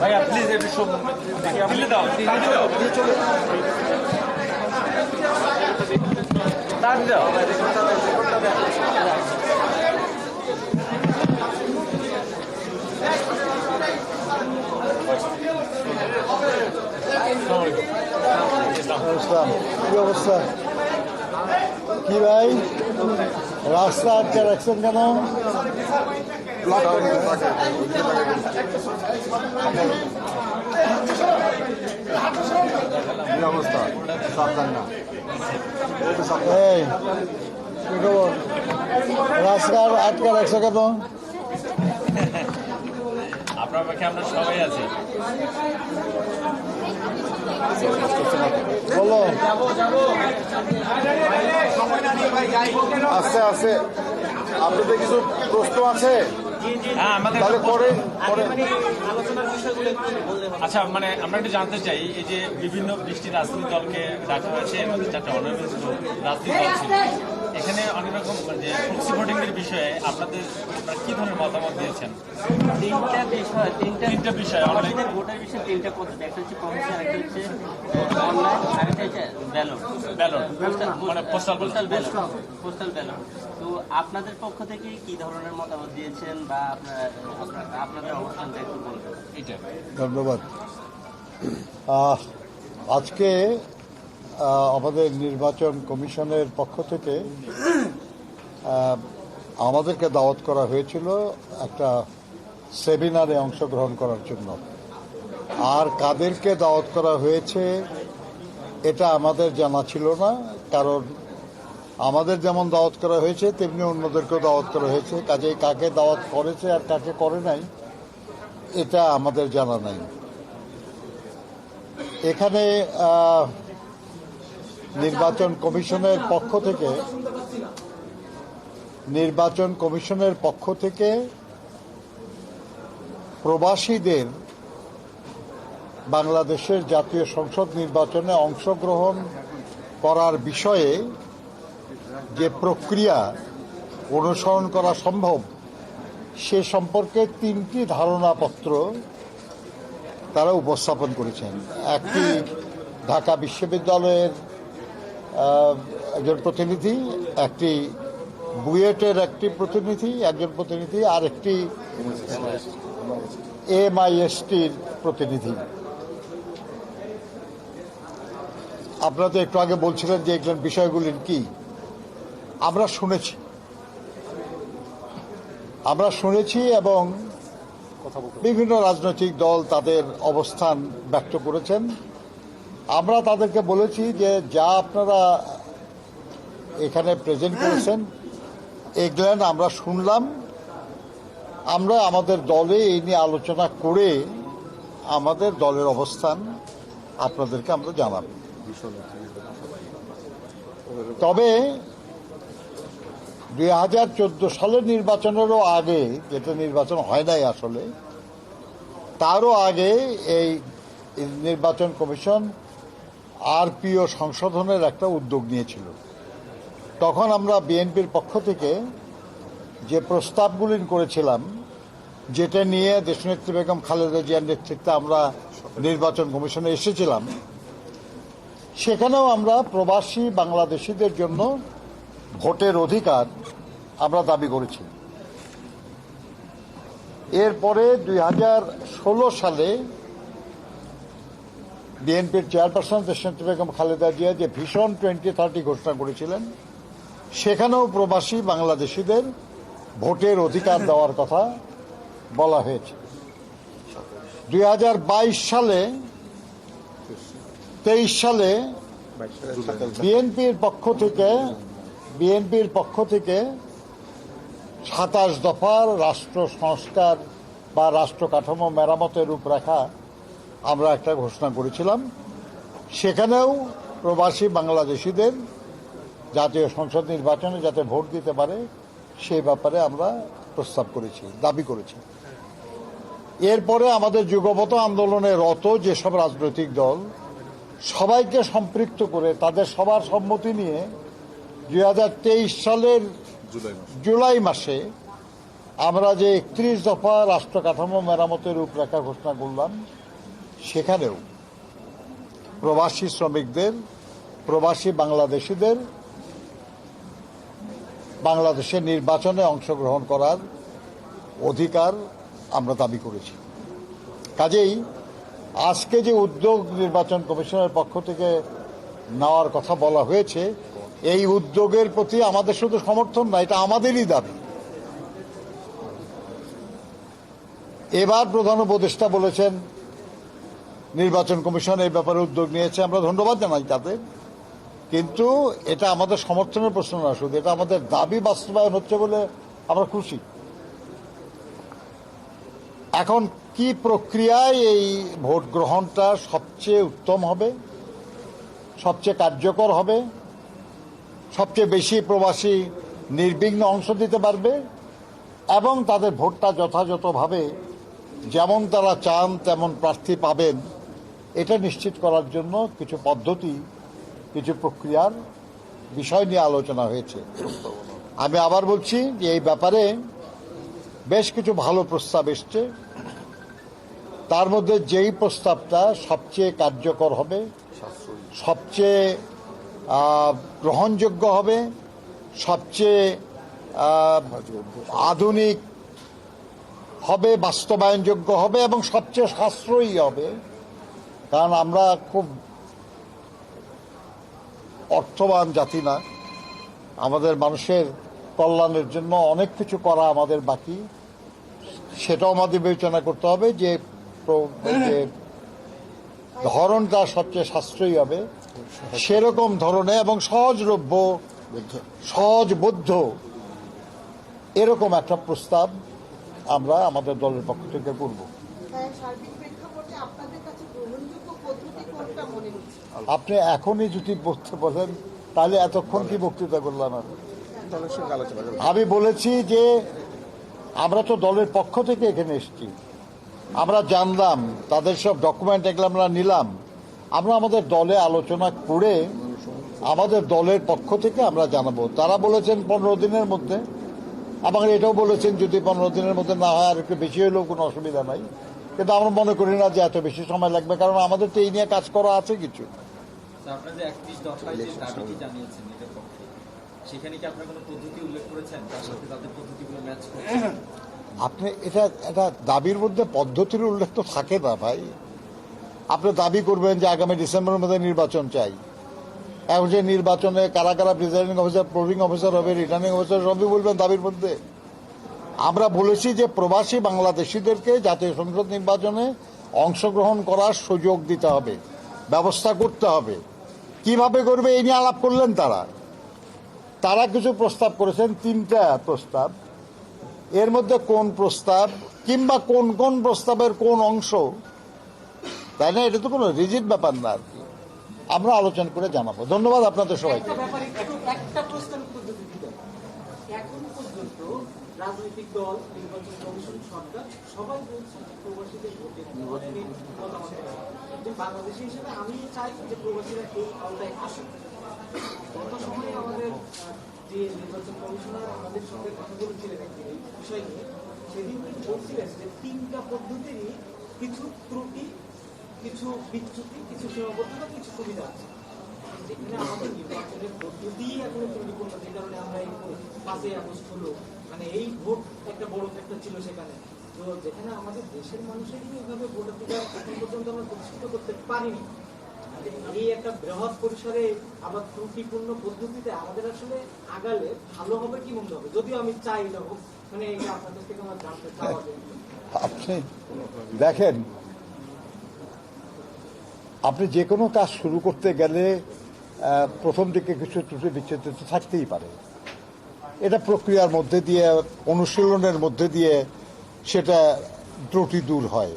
ভাইয়া প্লিজ একটু শোন দিল্লি দাও দিল্লি দাও তার দাও ইসলাম কি অবস্থা? কি ভাই? রাস্তা আটকে রাখছেন কেন? অবস্থা? সাবধান না। এই কি খবর? রাস্তা আটকে রাখছো কেন আপনার পক্ষে আমরা সবাই আছি। বলো আস্তে আস্তে আপনাদের কিছু প্রশ্ন আছে? হ্যাঁ তাহলে করেন করেন। আচ্ছা মানে আমরা একটু জানতে চাই এই যে বিভিন্ন বৃষ্টি রাজনৈতিক দলকে ডাকা হয়েছে মধ্যে চারটা রাজনৈতিক দল ছিল। এখানে অনেক রকম যে প্রক্সি ভোটিং এর বিষয়ে আপনাদের আপনারা কি ধরনের মতামত দিয়েছেন? তিনটা বিষয় তিনটা তিনটা বিষয় অনলাইন ভোটার বিষয় তিনটা পদ্ধতি। একটা হচ্ছে কমিশন একটা হচ্ছে অনলাইন আরেকটা হচ্ছে ব্যালট ব্যালট মানে postal postal ballot postal ballot তো আপনাদের পক্ষ থেকে কি ধরনের মতামত দিয়েছেন বা আপনারা আপনারা- আপনাদের অবস্থানটা একটু বলবেন? এইটা ধন্যবাদ। আজকে আমাদের নির্বাচন কমিশনের পক্ষ থেকে আমাদেরকে দাওয়াত করা হয়েছিল একটা সেমিনারে অংশগ্রহণ করার জন্য। আর কাদেরকে দাওয়াত করা হয়েছে, এটা আমাদের জানা ছিল না, কারণ আমাদের যেমন দাওয়াত করা হয়েছে, তেমনি অন্যদেরকেও দাওয়াত করা হয়েছে। কাজেই কাকে দাওয়াত করেছে আর কাকে করে নাই, এটা আমাদের জানা নাই। এখানে নির্বাচন কমিশনের পক্ষ থেকে, নির্বাচন কমিশনের পক্ষ থেকে প্রবাসীদের বাংলাদেশের জাতীয় সংসদ নির্বাচনে অংশগ্রহণ করার বিষয়ে যে প্রক্রিয়া অনুসরণ করা সম্ভব, সে সম্পর্কে তিনটি ধারণাপত্র তারা উপস্থাপন করেছেন। একটি ঢাকা বিশ্ববিদ্যালয়ের একজন প্রতিনিধি একটি বুয়েটের একটি প্রতিনিধি একজন প্রতিনিধি আর একটি এমআইএসটির প্রতিনিধি। আপনারা তো একটু আগে বলছিলেন যে এগুলোর বিষয়গুলির কি? আমরা শুনেছি। আমরা শুনেছি এবং বিভিন্ন রাজনৈতিক দল তাদের অবস্থান ব্যক্ত করেছেন। আমরা তাদেরকে বলেছি যে যা আপনারা এখানে প্রেজেন্ট করেছেন এগুলেন আমরা শুনলাম। আমরা আমাদের দলে এই নিয়ে আলোচনা করে আমাদের দলের অবস্থান আপনাদেরকে আমরা জানাব। তবে দুই হাজার চোদ্দ সালের নির্বাচনেরও আগে, যেটা নির্বাচন হয় নাই আসলে, তারও আগে এই নির্বাচন কমিশন আরপিও সংশোধনের একটা উদ্যোগ নিয়েছিল। তখন আমরা বিএনপির পক্ষ থেকে যে প্রস্তাবগুলি করেছিলাম, যেটা নিয়ে দেশনেত্রী বেগম খালেদা জিয়ার নেতৃত্বে আমরা নির্বাচন কমিশনে এসেছিলাম, সেখানেও আমরা প্রবাসী বাংলাদেশিদের জন্য ভোটের অধিকার আমরা দাবি করেছি। এরপরে দুই হাজার ষোলো সালে বিএনপির চেয়ারপারসন দেশনেত্রী বেগম খালেদা জিয়া যে ভীষণ টোয়েন্টি থার্টি ঘোষণা করেছিলেন, সেখানেও প্রবাসী বাংলাদেশিদের ভোটের অধিকার দেওয়ার কথা বলা হয়েছে। দুই হাজার বাইশ সালে, তেইশ সালে বিএনপির পক্ষ থেকে, বিএনপির পক্ষ থেকে সাতাশ দফার রাষ্ট্র সংস্কার বা রাষ্ট্র কাঠামো মেরামতের রূপরেখা আমরা একটা ঘোষণা করেছিলাম। সেখানেও প্রবাসী বাংলাদেশিদের জাতীয় সংসদ নির্বাচনে যাতে ভোট দিতে পারে সেই ব্যাপারে আমরা প্রস্তাব করেছি দাবি করেছি। এরপরে আমাদের যুগপত আন্দোলনে রত যেসব রাজনৈতিক দল সবাইকে সম্পৃক্ত করে তাদের সবার সম্মতি নিয়ে দুই হাজার তেইশ সালের জুলাই মাসে। আমরা যে একত্রিশ দফা রাষ্ট্র কাঠামো মেরামতের রূপরেখা ঘোষণা করলাম সেখানেও প্রবাসী শ্রমিকদের, প্রবাসী বাংলাদেশিদের, বাংলাদেশের নির্বাচনে অংশগ্রহণ করার অধিকার আমরা দাবি করেছি। কাজেই আজকে যে উদ্যোগ নির্বাচন কমিশনের পক্ষ থেকে নেওয়ার কথা বলা হয়েছে, এই উদ্যোগের প্রতি আমাদের শুধু সমর্থন না, এটা আমাদেরই দাবি। এবার প্রধান উপদেষ্টা বলেছেন নির্বাচন কমিশন এই ব্যাপারে উদ্যোগ নিয়েছে, আমরা ধন্যবাদ জানাই তাদের কিন্তু এটা আমাদের সমর্থনের প্রশ্ন না, শুধু এটা আমাদের দাবি বাস্তবায়ন হচ্ছে বলে আমরা খুশি। এখন কি প্রক্রিয়ায় এই ভোট গ্রহণটা সবচেয়ে উত্তম হবে? সবচেয়ে কার্যকর হবে? সবচেয়ে বেশি প্রবাসী নির্বিঘ্ন অংশ দিতে পারবে? এবং তাদের ভোটটা যথাযথভাবে যেমন তারা চান, তেমন প্রার্থী পাবেন এটা নিশ্চিত করার জন্য কিছু পদ্ধতি, কিছু প্রক্রিয়ার বিষয় নিয়ে আলোচনা হয়েছে। আমি আবার বলছি যে এই ব্যাপারে বেশ কিছু ভালো প্রস্তাব এসছে। তার মধ্যে যেই প্রস্তাবটা সবচেয়ে কার্যকর হবে, সবচেয়ে গ্রহণযোগ্য হবে, সবচেয়ে আধুনিক হবে, বাস্তবায়নযোগ্য হবে এবং সবচেয়ে সাশ্রয়ী হবে কারণ আমরা খুব অর্থবান জাতি না। আমাদের মানুষের কল্যাণের জন্য অনেক কিছু করা আমাদের বাকি। সেটাও আমাদের বিবেচনা করতে হবে যে ধরনটা সবচেয়ে সাশ্রয়ী হবে। সেরকম ধরনের এবং সহজলভ্য সহজবোধ্য এরকম একটা প্রস্তাব আমরা আমাদের দলের পক্ষ থেকে করব তাই সার্বিক প্রেক্ষাপটে আপনাদের কাছে গ্রহণযোগ্য পদ্ধতি কোনটা মনে হচ্ছে আপনি এখনই যদি বলতে বলেন, তাহলে এতক্ষণ কি বক্তৃতা করলাম আমি? আমি বলেছি যে আমরা তো দলের পক্ষ থেকে এখানে এসেছি। আমরা জানলাম, তাদের সব ডকুমেন্ট এগুলো আমরা নিলাম। আমরা আমাদের দলে আলোচনা করে আমাদের দলের পক্ষ থেকে আমরা জানাব। তারা বলেছেন পনেরো দিনের মধ্যে। আবার এটাও বলেছেন যদি পনেরো দিনের মধ্যে না হয়, আর একটু বেশি হলেও কোনো অসুবিধা নাই। কিন্তু আমরা মনে করি না যে এত বেশি সময় লাগবে কারণ আমাদের তো এই নিয়ে কাজ করা আছে কিছু। আপনারা যে একত্রিশ দফায় যে দাবিটি জানিয়েছেন এটার পক্ষে সেখানে কি আপনারা কোনো পদ্ধতি উল্লেখ করেছেন? তার সাথে তাদের পদ্ধতিগুলো ম্যাচ করছে। আপনি এটা এটা দাবির মধ্যে পদ্ধতির উল্লেখ তো থাকে না ভাই। আপনি দাবি করবেন যে আগামী ডিসেম্বরের মধ্যে নির্বাচন চাই। এখন যে নির্বাচনে কারা কারা প্রিজাইডিং অফিসার প্রোভিং অফিসার হবে রিটার্নিং অফিসার সবই বলবেন দাবির মধ্যে। আমরা বলেছি যে প্রবাসী বাংলাদেশিদেরকে জাতীয় সংসদ নির্বাচনে অংশগ্রহণ করার সুযোগ দিতে হবে, ব্যবস্থা করতে হবে। কীভাবে করবে এই নিয়ে আলাপ করলেন তারা। তারা কিছু প্রস্তাব করেছেন, তিনটা প্রস্তাব। এর মধ্যে কোন প্রস্তাব কিংবা কোন কোন প্রস্তাবের কোন অংশ, তাই না? এটা তো কোনো রিজিট ব্যাপার না আর কি। আমরা আলোচনা করে জানাব। ধন্যবাদ আপনাদের সবাইকে ব্যাপারে একটু একটা প্রশ্নের উত্তর যদি দিতেন এখন পর্যন্ত রাজনৈতিক দল, নির্বাচন কমিশন, সরকার, সবাই বলছে যে প্রবাসীদের অনেকেই যে বাংলাদেশি হিসেবে আমি চাই যে প্রবাসীরা এই আওতায় আসুক। গত সময়ে আমাদের যে নির্বাচন কমিশনার আমাদের সঙ্গে কথা বলেছিলেন এই বিষয় নিয়ে, সেদিন বলছিলেন যে তিনটা পদ্ধতিরই কিছু ত্রুটি, কিছু বিচ্যুতি, কিছু সীমাবদ্ধতা, কিছু সুবিধা আছে। যেখানে আমাদের নির্বাচনের পদ্ধতি এখনও ত্রুটিপূর্ণ, যে কারণে আমরা এই পাঁচই আগস্ট হলো মানে এই ভোট একটা বড় ফ্যাক্টর ছিল সেখানে। তো যেখানে আমাদের দেশের মানুষেরই এইভাবে ভোটাধিকার এখন পর্যন্ত আমরা প্রতিষ্ঠিত করতে পারিনি। এই একটা বৃহৎ পরিসরে আবার ত্রুটিপূর্ণ পদ্ধতিতে আমাদের আসলে আগালে ভালো হবে কি মন্দ হবে? যদিও আমি চাই না হোক মানে এটা আপনাদের থেকে আমার জানতে চাওয়া আপনি দেখেন, আপনি যে কোনো কাজ শুরু করতে গেলে প্রথম দিকে কিছু ত্রুটি বিচ্ছেদ থাকতেই পারে। এটা প্রক্রিয়ার মধ্যে দিয়ে, অনুশীলনের মধ্যে দিয়ে সেটা ত্রুটি দূর হয়।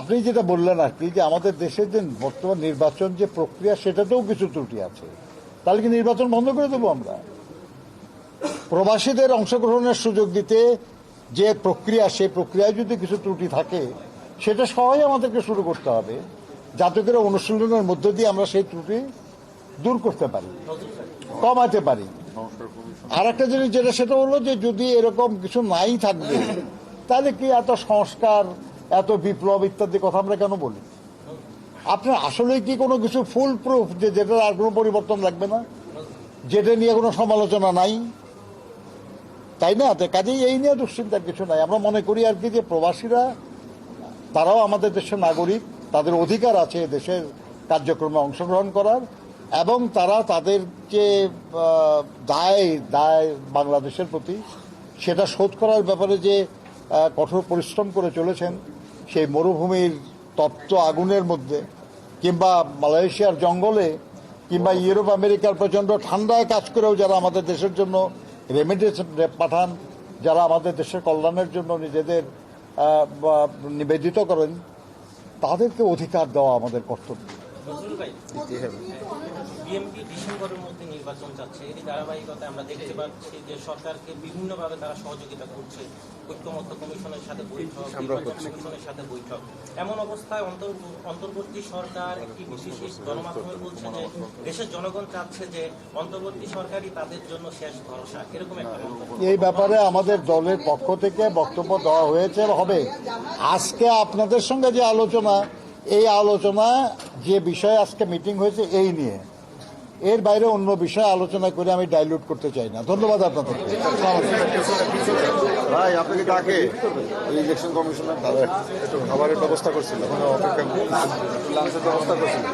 আপনি যেটা বললেন আর কি, যে আমাদের দেশের যে বর্তমান নির্বাচন যে প্রক্রিয়া, সেটাতেও কিছু ত্রুটি আছে। তাহলে কি নির্বাচন বন্ধ করে দেবো আমরা? প্রবাসীদের অংশগ্রহণের সুযোগ দিতে যে প্রক্রিয়া, সেই প্রক্রিয়ায় যদি কিছু ত্রুটি থাকে, সেটা সবাই আমাদেরকে শুরু করতে হবে। যাতে করে অনুশীলনের মধ্য দিয়ে আমরা সেই ত্রুটি দূর করতে পারি, কমাতে পারি। আর একটা জিনিস যেটা, সেটা হলো যে যদি এরকম কিছু নাই থাকবে, তাহলে কি এত সংস্কার, এত বিপ্লব ইত্যাদি কথা আমরা কেন বলি? আপনার আসলে কি কোনো কিছু ফুল প্রুফ যে যেটা আর কোনো পরিবর্তন লাগবে না? যেটা নিয়ে কোনো সমালোচনা নাই? তাই না? তো কাজেই এই নিয়ে দুশ্চিন্তার কিছু নাই। আমরা মনে করি আর কি যে প্রবাসীরা, তারাও আমাদের দেশের নাগরিক, তাদের অধিকার আছে দেশের কার্যক্রমে অংশগ্রহণ করার। এবং তারা তাদের যে দায় দায় বাংলাদেশের প্রতি। সেটা শোধ করার ব্যাপারে যে কঠোর পরিশ্রম করে চলেছেন, সেই মরুভূমির তপ্ত আগুনের মধ্যে, কিংবা মালয়েশিয়ার জঙ্গলে, কিংবা ইউরোপ, আমেরিকার প্রচণ্ড ঠান্ডায় কাজ করেও যারা আমাদের দেশের জন্য রেমিডেন্স পাঠান, যারা আমাদের দেশের কল্যাণের জন্য নিজেদের নিবেদিত করেন, তাদেরকে অধিকার দেওয়া আমাদের কর্তব্য। বিএনপি ডিসেম্বরের মধ্যে নির্বাচন চাচ্ছে। এরই ধারাবাহিকতায় আমরা দেখতে পাচ্ছি যে সরকারকে বিভিন্নভাবে তারা সহযোগিতা করছে। ঐক্যমত্য কমিশনের সাথে বৈঠক কমিশনের সাথে বৈঠক। এমন অবস্থায় অন্তর- অন্তর্বর্তী সরকার একটি বিশেষ গণমাধ্যমে বলছে যে দেশের জনগণ চাচ্ছে যে অন্তর্বর্তী সরকারই তাদের জন্য শেষ ভরসা। এরকম একটা এই ব্যাপারে আমাদের দলের পক্ষ থেকে বক্তব্য দেওয়া হয়েছে হবে। আজকে আপনাদের সঙ্গে যে আলোচনা এই আলোচনা যে বিষয়ে আজকে মিটিং হয়েছে এই নিয়ে। এর বাইরে অন্য বিষয়ে আলোচনা করে আমি ডাইলুট করতে চাই না। ধন্যবাদ আপনাদের। ভাই আপনাকে ডাকে ইলেকশন কমিশনার একটু খাবারের ব্যবস্থা করছিল অপেক্ষা লাঞ্চের ব্যবস্থা করছিল।